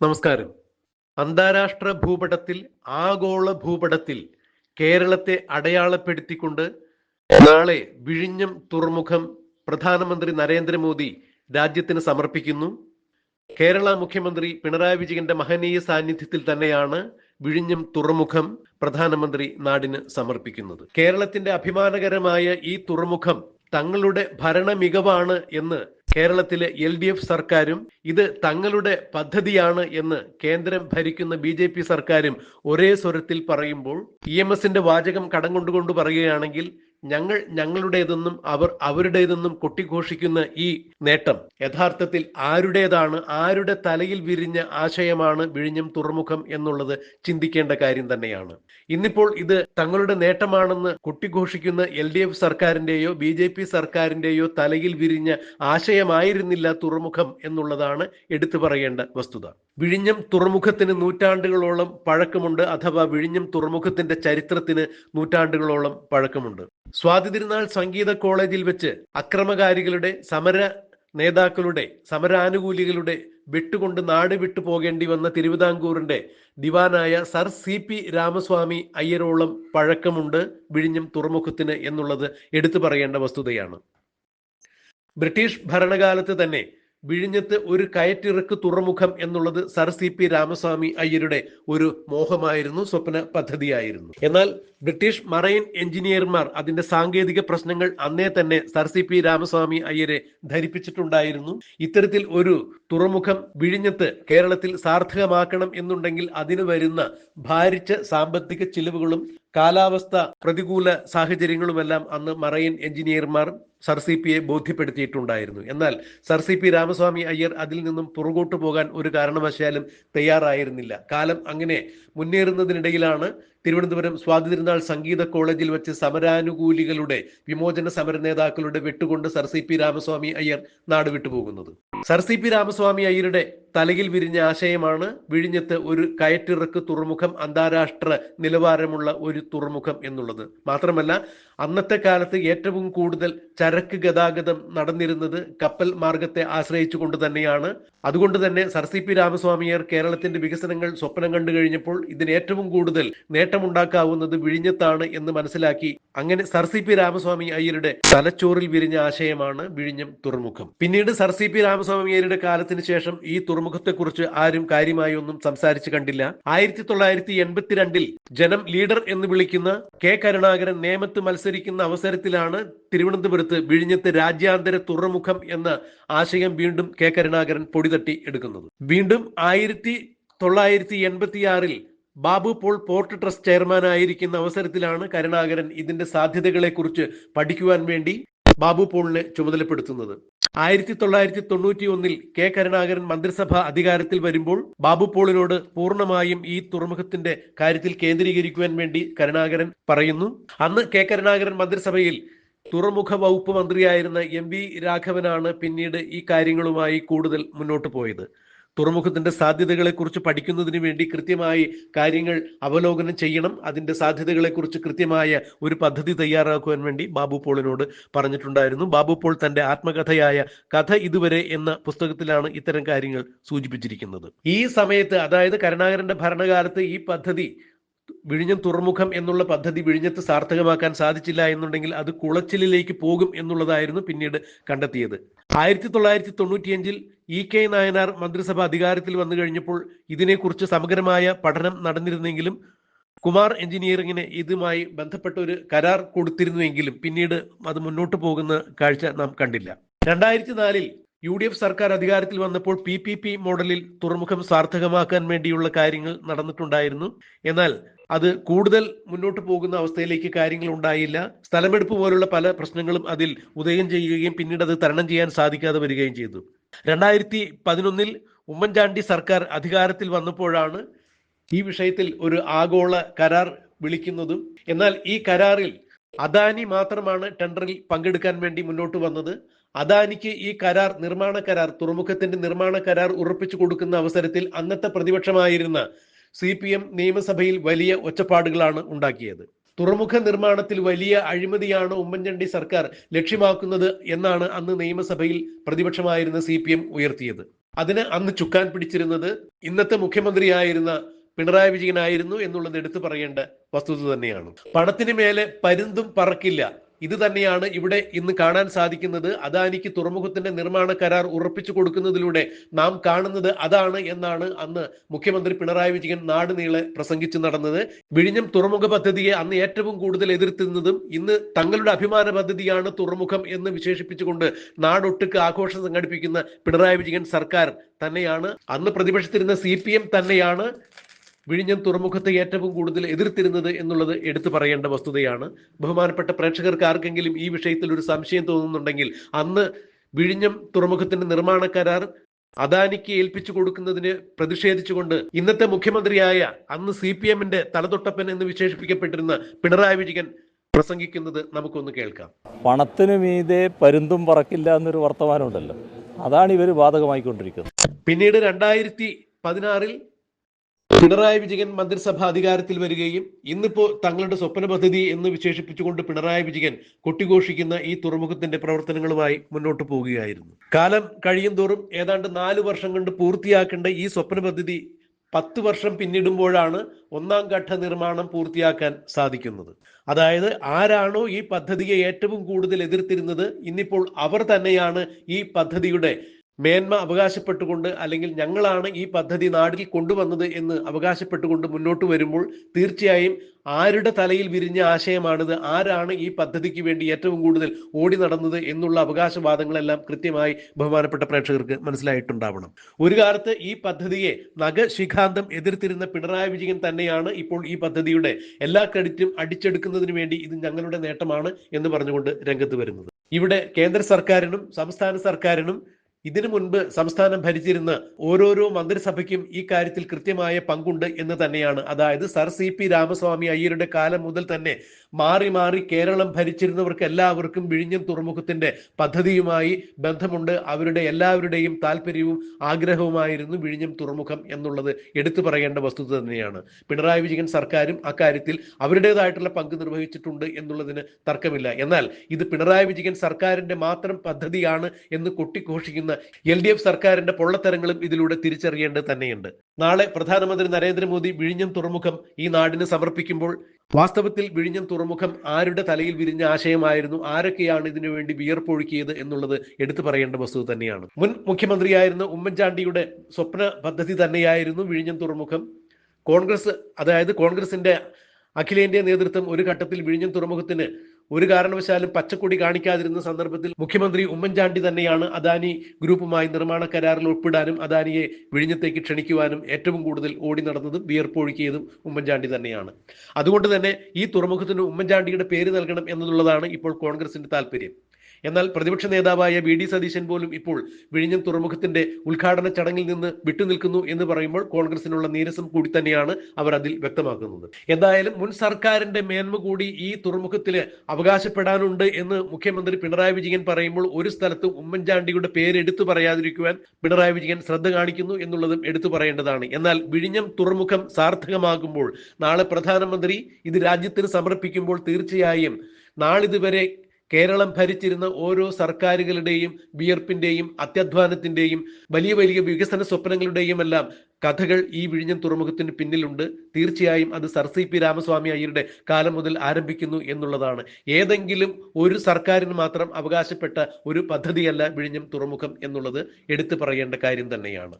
നമസ്കാരം. അന്താരാഷ്ട്ര ഭൂപടത്തിൽ ആഗോള ഭൂപടത്തിൽ കേരളത്തെ അടയാളപ്പെടുത്തിക്കൊണ്ട് നാളെ വിഴിഞ്ഞം തുറമുഖം പ്രധാനമന്ത്രി നരേന്ദ്രമോദി രാജ്യത്തിന് സമർപ്പിക്കുന്നു. കേരള മുഖ്യമന്ത്രി പിണറായി വിജയന്റെ മഹനീയ സാന്നിധ്യത്തിൽ തന്നെയാണ് വിഴിഞ്ഞം തുറമുഖം പ്രധാനമന്ത്രി നാടിന് സമർപ്പിക്കുന്നത്. കേരളത്തിന്റെ അഭിമാനകരമായ ഈ തുറമുഖം തങ്ങളുടെ ഭരണ മികവാണ് എന്ന് കേരളത്തിലെ എൽ ഡി എഫ് സർക്കാരും ഇത് തങ്ങളുടെ പദ്ധതിയാണ് എന്ന് കേന്ദ്രം ഭരിക്കുന്ന ബി ജെ പി സർക്കാരും ഒരേ സ്വരത്തിൽ പറയുമ്പോൾ ഇ എം എസിന്റെ വാചകം കടം കൊണ്ടുകൊണ്ട് പറയുകയാണെങ്കിൽ ഞങ്ങൾ ഞങ്ങളുടേതെന്നും അവർ അവരുടേതെന്നും കൊട്ടിഘോഷിക്കുന്ന ഈ നേട്ടം യഥാർത്ഥത്തിൽ ആരുടേതാണ് ആരുടെ തലയിൽ വിരിഞ്ഞ ആശയമാണ് വിഴിഞ്ഞം തുറമുഖം എന്നുള്ളത് ചിന്തിക്കേണ്ട കാര്യം തന്നെയാണ്. ഇന്നിപ്പോൾ ഇത് തങ്ങളുടെ നേട്ടമാണെന്ന് കൊട്ടിഘോഷിക്കുന്ന എൽ ഡി എഫ് സർക്കാരിന്റെയോ ബി ജെ പി സർക്കാരിന്റെയോ തലയിൽ വിരിഞ്ഞ ആശയമായിരുന്നില്ല തുറമുഖം എന്നുള്ളതാണ് എടുത്തു പറയേണ്ട വസ്തുത. വിഴിഞ്ഞം തുറമുഖത്തിന് നൂറ്റാണ്ടുകളോളം പഴക്കമുണ്ട് അഥവാ വിഴിഞ്ഞം തുറമുഖത്തിന്റെ ചരിത്രത്തിന് നൂറ്റാണ്ടുകളോളം പഴക്കമുണ്ട്. സ്വാതി തിരുനാൾ സംഗീത കോളേജിൽ വെച്ച് അക്രമകാരികളുടെ സമര നേതാക്കളുടെ സമരാനുകൂലികളുടെ വിട്ടുകൊണ്ട് നാട് വിട്ടു പോകേണ്ടി വന്ന തിരുവിതാംകൂറിന്റെ ദിവാനായ സർ സി പി രാമസ്വാമി അയ്യരോളം പഴക്കമുണ്ട് വിഴിഞ്ഞം തുറമുഖത്തിന് എന്നുള്ളത് എടുത്തു പറയേണ്ട വസ്തുതയാണ്. ബ്രിട്ടീഷ് ഭരണകാലത്ത് തന്നെ വിഴിഞ്ഞത്ത് ഒരു കയറ്റിറക്ക് തുറമുഖം എന്നുള്ളത് സർ സി പി രാമസ്വാമി അയ്യരുടെ ഒരു മോഹമായിരുന്നു സ്വപ്ന പദ്ധതിയായിരുന്നു. എന്നാൽ ബ്രിട്ടീഷ് മറൈൻ എഞ്ചിനീയർമാർ അതിന്റെ സാങ്കേതിക പ്രശ്നങ്ങൾ അന്നേ തന്നെ സർ സി പി രാമസ്വാമി അയ്യരെ ധരിപ്പിച്ചിട്ടുണ്ടായിരുന്നു. ഇത്തരത്തിൽ ഒരു തുറമുഖം വിഴിഞ്ഞത്ത് കേരളത്തിൽ സാർത്ഥകമാക്കണം എന്നുണ്ടെങ്കിൽ അതിന് വരുന്ന ഭാരിച്ച സാമ്പത്തിക ചിലവുകളും കാലാവസ്ഥ പ്രതികൂല സാഹചര്യങ്ങളുമെല്ലാം അന്ന് മറൈൻ എഞ്ചിനീയർമാർ സർ സി പിയെ ബോധ്യപ്പെടുത്തിയിട്ടുണ്ടായിരുന്നു. എന്നാൽ sir C P Ramaswamy Iyer അതിൽ നിന്നും പുറകോട്ടു പോകാൻ ഒരു കാരണവശാലും തയ്യാറായിരുന്നില്ല. കാലം അങ്ങനെ മുന്നേറുന്നതിനിടയിലാണ് തിരുവനന്തപുരം സ്വാതന്ത്ര്യനാൾ സംഗീത കോളേജിൽ വെച്ച് സമരാനുകൂലികളുടെ വിമോചന സമര നേതാക്കളുടെ വെട്ടുകൊണ്ട് sir C P Ramaswamy Iyer നാട് വിട്ടുപോകുന്നത് സർ സി പി രാമസ്വാമി അയ്യരുടെ തലയിൽ വിരിഞ്ഞ ആശയമാണ് വിഴിഞ്ഞത്ത് ഒരു കയറ്റിറക്ക് തുറമുഖം അന്താരാഷ്ട്ര നിലവാരമുള്ള ഒരു തുറമുഖം എന്നുള്ളത്. മാത്രമല്ല അന്നത്തെ കാലത്ത് ഏറ്റവും കൂടുതൽ ചരക്ക് ഗതാഗതം നടന്നിരുന്നത് കപ്പൽ മാർഗത്തെ ആശ്രയിച്ചുകൊണ്ട് തന്നെയാണ്. അതുകൊണ്ട് തന്നെ സർ സി പി രാമസ്വാമിയർ കേരളത്തിന്റെ വികസനങ്ങൾ സ്വപ്നം കണ്ടു കഴിഞ്ഞപ്പോൾ ഇതിന് ഏറ്റവും കൂടുതൽ നേട്ടമുണ്ടാക്കാവുന്നത് വിഴിഞ്ഞത്താണ് എന്ന് മനസ്സിലാക്കി അങ്ങനെ സർ സി പി രാമസ്വാമി അയ്യരുടെ തലച്ചോറിൽ വിരിഞ്ഞ ആശയമാണ് വിഴിഞ്ഞം തുറമുഖം. പിന്നീട് സർ സി പി രാമസ്വാമി അയ്യരുടെ കാലത്തിന് ശേഷം ഈ തുറമുഖത്തെക്കുറിച്ച് ആരും കാര്യമായി ഒന്നും സംസാരിച്ചു കണ്ടില്ല. ആയിരത്തി തൊള്ളായിരത്തി എൺപത്തിരണ്ടിൽ ജനം ലീഡർ എന്ന് വിളിക്കുന്ന കെ കരുണാകരൻ നേമത്ത് മത്സരിക്കുന്ന അവസരത്തിലാണ് തിരുവനന്തപുരത്ത് വിഴിഞ്ഞത്ത് രാജ്യാന്തര തുറമുഖം എന്ന ആശയം വീണ്ടും കെ കരുണാകരൻ പൊടിതട്ടി എടുക്കുന്നത്. വീണ്ടും ആയിരത്തി തൊള്ളായിരത്തി എൺപത്തിയാറിൽ Babu Paul port trust chairman ആയിരിക്കുന്ന അവസരത്തിലാണ് കരുണാകരൻ ഇതിന്റെ സാധ്യതകളെ കുറിച്ച് പഠിക്കുവാൻ വേണ്ടി ബാബു പോളിനെ ചുമതലപ്പെടുത്തുന്നത്. ആയിരത്തി തൊള്ളായിരത്തി തൊണ്ണൂറ്റി ഒന്നിൽ കെ കരുണാകരൻ മന്ത്രിസഭ അധികാരത്തിൽ വരുമ്പോൾ ബാബു പോളിനോട് പൂർണമായും ഈ തുറമുഖത്തിന്റെ കാര്യത്തിൽ കേന്ദ്രീകരിക്കുവാൻ വേണ്ടി കരുണാകരൻ പറയുന്നു. അന്ന് കെ കരുണാകരൻ മന്ത്രിസഭയിൽ തുറമുഖ വകുപ്പ് മന്ത്രിയായിരുന്ന എം വി രാഘവനാണ് പിന്നീട് ഈ കാര്യങ്ങളുമായി കൂടുതൽ മുന്നോട്ട് പോയത്. തുറമുഖത്തിന്റെ സാധ്യതകളെ കുറിച്ച് പഠിക്കുന്നതിന് വേണ്ടി കൃത്യമായി കാര്യങ്ങൾ അവലോകനം ചെയ്യണം. അതിന്റെ സാധ്യതകളെ കുറിച്ച് കൃത്യമായ ഒരു പദ്ധതി തയ്യാറാക്കുവാൻ വേണ്ടി ബാബു പോളിനോട് പറഞ്ഞിട്ടുണ്ടായിരുന്നു. ബാബു പോൾ തന്റെ ആത്മകഥയായ കഥ ഇതുവരെ എന്ന പുസ്തകത്തിലാണ് ഇത്തരം കാര്യങ്ങൾ സൂചിപ്പിച്ചിരിക്കുന്നത്. ഈ സമയത്ത് അതായത് കരുണാകരന്റെ ഭരണകാലത്ത് ഈ പദ്ധതി വിഴിഞ്ഞം തുറമുഖം എന്നുള്ള പദ്ധതി വിഴിഞ്ഞത്ത് സാർത്ഥകമാക്കാൻ സാധിച്ചില്ല എന്നുണ്ടെങ്കിൽ അത് കുളച്ചിലേക്ക് പോകും എന്നുള്ളതായിരുന്നു പിന്നീട് കണ്ടെത്തിയത്. ആയിരത്തി തൊള്ളായിരത്തി തൊണ്ണൂറ്റിയഞ്ചിൽ ഇ കെ നായനാർ മന്ത്രിസഭ അധികാരത്തിൽ വന്നു കഴിഞ്ഞപ്പോൾ ഇതിനെക്കുറിച്ച് സമഗ്രമായ പഠനം നടന്നിരുന്നെങ്കിലും കുമാർ എഞ്ചിനീയറിംഗിന് ഇതുമായി ബന്ധപ്പെട്ട ഒരു കരാർ കൊടുത്തിരുന്നുവെങ്കിലും പിന്നീട് അത് മുന്നോട്ട് പോകുന്ന കാഴ്ച നാം കണ്ടില്ല. രണ്ടായിരത്തി നാലിൽ യു ഡി എഫ് സർക്കാർ അധികാരത്തിൽ വന്നപ്പോൾ പി പി പി മോഡലിൽ തുറമുഖം സാർത്ഥകമാക്കാൻ വേണ്ടിയുള്ള കാര്യങ്ങൾ നടന്നിട്ടുണ്ടായിരുന്നു. എന്നാൽ അത് കൂടുതൽ മുന്നോട്ട് പോകുന്ന അവസ്ഥയിലേക്ക് കാര്യങ്ങൾ ഉണ്ടായില്ല. സ്ഥലമെടുപ്പ് പോലുള്ള പല പ്രശ്നങ്ങളും അതിൽ ഉദയം ചെയ്യുകയും പിന്നീട് അത് തരണം ചെയ്യാൻ സാധിക്കാതെ വരികയും ചെയ്തു. രണ്ടായിരത്തി പതിനൊന്നിൽ ഉമ്മൻചാണ്ടി സർക്കാർ അധികാരത്തിൽ വന്നപ്പോഴാണ് ഈ വിഷയത്തിൽ ഒരു ആഗോള കരാർ വിളിക്കുന്നതും. എന്നാൽ ഈ കരാറിൽ അദാനി മാത്രമാണ് ടെൻഡറിൽ പങ്കെടുക്കാൻ വേണ്ടി മുന്നോട്ട് വന്നത്. അദാനിക്ക് ഈ കരാർ നിർമ്മാണ കരാർ തുറമുഖത്തിന്റെ നിർമ്മാണ കരാർ ഉറപ്പിച്ചു കൊടുക്കുന്ന അവസരത്തിൽ അന്നത്തെ പ്രതിപക്ഷമായിരുന്ന സി പി എം നിയമസഭയിൽ വലിയ ഒച്ചപ്പാടുകളാണ് ഉണ്ടാക്കിയത്. തുറമുഖ നിർമ്മാണത്തിൽ വലിയ അഴിമതിയാണ് ഉമ്മൻചാണ്ടി സർക്കാർ ലക്ഷ്യമാക്കുന്നത് എന്നാണ് അന്ന് നിയമസഭയിൽ പ്രതിപക്ഷമായിരുന്ന സി പി എം ഉയർത്തിയത്. അതിന് അന്ന് ചുക്കാൻ പിടിച്ചിരുന്നത് ഇന്നത്തെ മുഖ്യമന്ത്രിയായിരുന്ന പിണറായി വിജയനായിരുന്നു എന്നുള്ളത് എടുത്തു പറയേണ്ട വസ്തുത തന്നെയാണ്. പണത്തിന് മേലെ പരുന്തും പറക്കില്ല. ഇത് തന്നെയാണ് ഇവിടെ ഇന്ന് കാണാൻ സാധിക്കുന്നത്. അദാനിക്ക് തുറമുഖത്തിന്റെ നിർമ്മാണ കരാർ ഉറപ്പിച്ചു കൊടുക്കുന്നതിലൂടെ നാം കാണുന്നത് അതാണ് എന്നാണ് അന്ന് മുഖ്യമന്ത്രി പിണറായി വിജയൻ നാട് നീളെ പ്രസംഗിച്ചു നടന്നത്. വിഴിഞ്ഞം തുറമുഖ പദ്ധതിയെ അന്ന് ഏറ്റവും കൂടുതൽ എതിർത്തുന്നതും ഇന്ന് തങ്ങളുടെ അഭിമാന പദ്ധതിയാണ് തുറമുഖം എന്ന് വിശേഷിപ്പിച്ചുകൊണ്ട് നാടൊട്ടുക്ക് ആഘോഷം സംഘടിപ്പിക്കുന്ന പിണറായി വിജയൻ സർക്കാർ തന്നെയാണ്. അന്ന് പ്രതിപക്ഷത്തിരുന്ന സി തന്നെയാണ്. വിഴിഞ്ഞം തുറമുഖത്തെ ഏറ്റവും കൂടുതൽ എതിർത്തിരുന്നത് എന്നുള്ളത് എടുത്തു പറയേണ്ട വസ്തുതയാണ്. ബഹുമാനപ്പെട്ട പ്രേക്ഷകർക്ക് ആർക്കെങ്കിലും ഈ വിഷയത്തിൽ ഒരു സംശയം തോന്നുന്നുണ്ടെങ്കിൽ അന്ന് വിഴിഞ്ഞം തുറമുഖത്തിന്റെ നിർമ്മാണ കരാർ അദാനിക്ക് ഏൽപ്പിച്ചു കൊടുക്കുന്നതിന് പ്രതിഷേധിച്ചുകൊണ്ട് ഇന്നത്തെ മുഖ്യമന്ത്രിയായ അന്ന് സി പി എമ്മിന്റെ തലതൊട്ടപ്പൻ എന്ന് വിശേഷിപ്പിക്കപ്പെട്ടിരുന്ന പിണറായി വിജയൻ പ്രസംഗിക്കുന്നത് നമുക്കൊന്ന് കേൾക്കാം. പണത്തിന് മീതെ പരുന്തും പറക്കില്ല എന്നൊരു വർത്തമാനമുണ്ടല്ലോ. അതാണ് ഇവർ ബാധകമായിക്കൊണ്ടിരിക്കുന്നത്. പിന്നീട് രണ്ടായിരത്തി പതിനാറിൽ പിണറായി വിജയൻ മന്ത്രിസഭ അധികാരത്തിൽ വരികയും ഇന്നിപ്പോ തങ്ങളുടെ സ്വപ്ന പദ്ധതി എന്ന് വിശേഷിപ്പിച്ചുകൊണ്ട് പിണറായി വിജയൻ കൊട്ടിഘോഷിക്കുന്ന ഈ തുറമുഖത്തിന്റെ പ്രവർത്തനങ്ങളുമായി മുന്നോട്ട് പോവുകയായിരുന്നു. കാലം കഴിയും തോറും ഏതാണ്ട് നാല് വർഷം കൊണ്ട് പൂർത്തിയാക്കേണ്ട ഈ സ്വപ്ന പദ്ധതി പത്ത് വർഷം പിന്നിടുമ്പോഴാണ് ഒന്നാം ഘട്ട നിർമ്മാണം പൂർത്തിയാക്കാൻ സാധിക്കുന്നത്. അതായത് ആരാണോ ഈ പദ്ധതിയെ ഏറ്റവും കൂടുതൽ എതിർത്തിരുന്നത് ഇന്നിപ്പോൾ അവർ തന്നെയാണ് ഈ പദ്ധതിയുടെ മേന്മ അവകാശപ്പെട്ടുകൊണ്ട് അല്ലെങ്കിൽ ഞങ്ങളാണ് ഈ പദ്ധതി നാടിൽ കൊണ്ടുവന്നത് എന്ന് അവകാശപ്പെട്ടുകൊണ്ട് മുന്നോട്ട് വരുമ്പോൾ തീർച്ചയായും ആരുടെ തലയിൽ വിരിഞ്ഞ ആശയമാണിത്? ആരാണ് ഈ പദ്ധതിക്ക് വേണ്ടി ഏറ്റവും കൂടുതൽ ഓടി നടന്നത് എന്നുള്ള അവകാശവാദങ്ങളെല്ലാം കൃത്യമായി ബഹുമാനപ്പെട്ട പ്രേക്ഷകർക്ക് മനസ്സിലായിട്ടുണ്ടാവണം. ഒരു കാലത്ത് ഈ പദ്ധതിയെ നഖശിഖാന്തം എതിർത്തിരുന്ന പിണറായി വിജയൻ തന്നെയാണ് ഇപ്പോൾ ഈ പദ്ധതിയുടെ എല്ലാ ക്രെഡിറ്റും അടിച്ചെടുക്കുന്നതിന് വേണ്ടി ഇത് ഞങ്ങളുടെ നേട്ടമാണ് എന്ന് പറഞ്ഞുകൊണ്ട് രംഗത്ത് വരുന്നത്. ഇവിടെ കേന്ദ്ര സർക്കാരിനും സംസ്ഥാന സർക്കാരിനും ഇതിനു മുൻപ് സംസ്ഥാനം ഭരിച്ചിരുന്ന ഓരോരോ മന്ത്രിസഭയ്ക്കും ഈ കാര്യത്തിൽ കൃത്യമായ പങ്കുണ്ട് എന്ന് തന്നെയാണ്. അതായത് സർ സി പി രാമസ്വാമി അയ്യരുടെ കാലം മുതൽ തന്നെ മാറി മാറി കേരളം ഭരിച്ചിരുന്നവർക്ക് എല്ലാവർക്കും വിഴിഞ്ഞം തുറമുഖത്തിന്റെ പദ്ധതിയുമായി ബന്ധമുണ്ട്. അവരുടെ എല്ലാവരുടെയും താല്പര്യവും ആഗ്രഹവുമായിരുന്നു വിഴിഞ്ഞം തുറമുഖം എന്നുള്ളത് എടുത്തു പറയേണ്ട വസ്തുത തന്നെയാണ്. പിണറായി വിജയൻ സർക്കാരും അക്കാര്യത്തിൽ അവരുടേതായിട്ടുള്ള പങ്ക് നിർവഹിച്ചിട്ടുണ്ട് എന്നുള്ളതിന് തർക്കമില്ല. എന്നാൽ ഇത് പിണറായി വിജയൻ സർക്കാരിന്റെ മാത്രം പദ്ധതിയാണ് എന്ന് കൊട്ടിഘോഷിക്കുന്ന എൽ ഡി എഫ് സർക്കാരിന്റെ പൊള്ളത്തരങ്ങളും ഇതിലൂടെ തിരിച്ചറിയേണ്ടത് തന്നെയുണ്ട്. നാളെ പ്രധാനമന്ത്രി നരേന്ദ്രമോദി വിഴിഞ്ഞം തുറമുഖം ഈ നാടിന് സമർപ്പിക്കുമ്പോൾ വാസ്തവത്തിൽ വിഴിഞ്ഞം തുറമുഖം ആരുടെ തലയിൽ വിരിഞ്ഞ ആശയമായിരുന്നു? ആരൊക്കെയാണ് ഇതിനു വേണ്ടി വിയർപ്പൊഴുക്കിയത് എന്നുള്ളത് എടുത്തു പറയേണ്ട വസ്തു തന്നെയാണ്. മുൻ മുഖ്യമന്ത്രിയായിരുന്ന ഉമ്മൻചാണ്ടിയുടെ സ്വപ്ന പദ്ധതി തന്നെയായിരുന്നു വിഴിഞ്ഞം തുറമുഖം. കോൺഗ്രസ് അതായത് കോൺഗ്രസിന്റെ അഖിലേന്ത്യാ നേതൃത്വം ഒരു ഘട്ടത്തിൽ വിഴിഞ്ഞം തുറമുഖത്തിന് ഒരു കാരണവശാലും പച്ചക്കൊടി കാണിക്കാതിരുന്ന സന്ദർഭത്തിൽ മുഖ്യമന്ത്രി ഉമ്മൻചാണ്ടി തന്നെയാണ് അദാനി ഗ്രൂപ്പുമായി നിർമ്മാണ കരാറിൽ ഒപ്പിടാനും അദാനിയെ വിഴിഞ്ഞത്തേക്ക് ക്ഷണിക്കുവാനും ഏറ്റവും കൂടുതൽ ഓടി നടന്നതും വിയർപ്പൊഴുക്കിയതും ഉമ്മൻചാണ്ടി തന്നെയാണ്. അതുകൊണ്ട് തന്നെ ഈ തുറമുഖത്തിന് ഉമ്മൻചാണ്ടിയുടെ പേര് നൽകണം എന്നുള്ളതാണ് ഇപ്പോൾ കോൺഗ്രസിന്റെ താല്പര്യം. എന്നാൽ പ്രതിപക്ഷ നേതാവായ വി ഡി സതീശൻ പോലും ഇപ്പോൾ വിഴിഞ്ഞം തുറമുഖത്തിന്റെ ഉദ്ഘാടന ചടങ്ങിൽ നിന്ന് വിട്ടുനിൽക്കുന്നു എന്ന് പറയുമ്പോൾ കോൺഗ്രസിനുള്ള നീരസം കൂടി തന്നെയാണ് അവർ അതിൽ വ്യക്തമാക്കുന്നത്. എന്തായാലും മുൻ സർക്കാരിന്റെ മേന്മ കൂടി ഈ തുറമുഖത്തിൽ അവകാശപ്പെടാനുണ്ട് എന്ന് മുഖ്യമന്ത്രി പിണറായി വിജയൻ പറയുമ്പോൾ ഒരു സ്ഥലത്തും ഉമ്മൻചാണ്ടിയുടെ പേര് എടുത്തു പറയാതിരിക്കുവാൻ പിണറായി വിജയൻ ശ്രദ്ധ കാണിക്കുന്നു എന്നുള്ളതും എടുത്തു പറയേണ്ടതാണ്. എന്നാൽ വിഴിഞ്ഞം തുറമുഖം സാർത്ഥകമാകുമ്പോൾ നാളെ പ്രധാനമന്ത്രി ഇത് രാജ്യത്തിന് സമർപ്പിക്കുമ്പോൾ തീർച്ചയായും നാളിതുവരെ കേരളം ഭരിച്ചിരുന്ന ഓരോ സർക്കാരുകളുടെയും വിയർപ്പിന്റെയും അത്യധ്വാനത്തിന്റെയും വലിയ വലിയ വികസന സ്വപ്നങ്ങളുടെയും എല്ലാം കഥകൾ ഈ വിഴിഞ്ഞം തുറമുഖത്തിന് പിന്നിലുണ്ട്. തീർച്ചയായും അത് സർ സി പി രാമസ്വാമി അയ്യരുടെ കാലം മുതൽ ആരംഭിക്കുന്നു എന്നുള്ളതാണ്. ഏതെങ്കിലും ഒരു സർക്കാരിന് മാത്രം അവകാശപ്പെട്ട ഒരു പദ്ധതിയല്ല വിഴിഞ്ഞം തുറമുഖം എന്നുള്ളത് എടുത്തു പറയേണ്ട കാര്യം തന്നെയാണ്.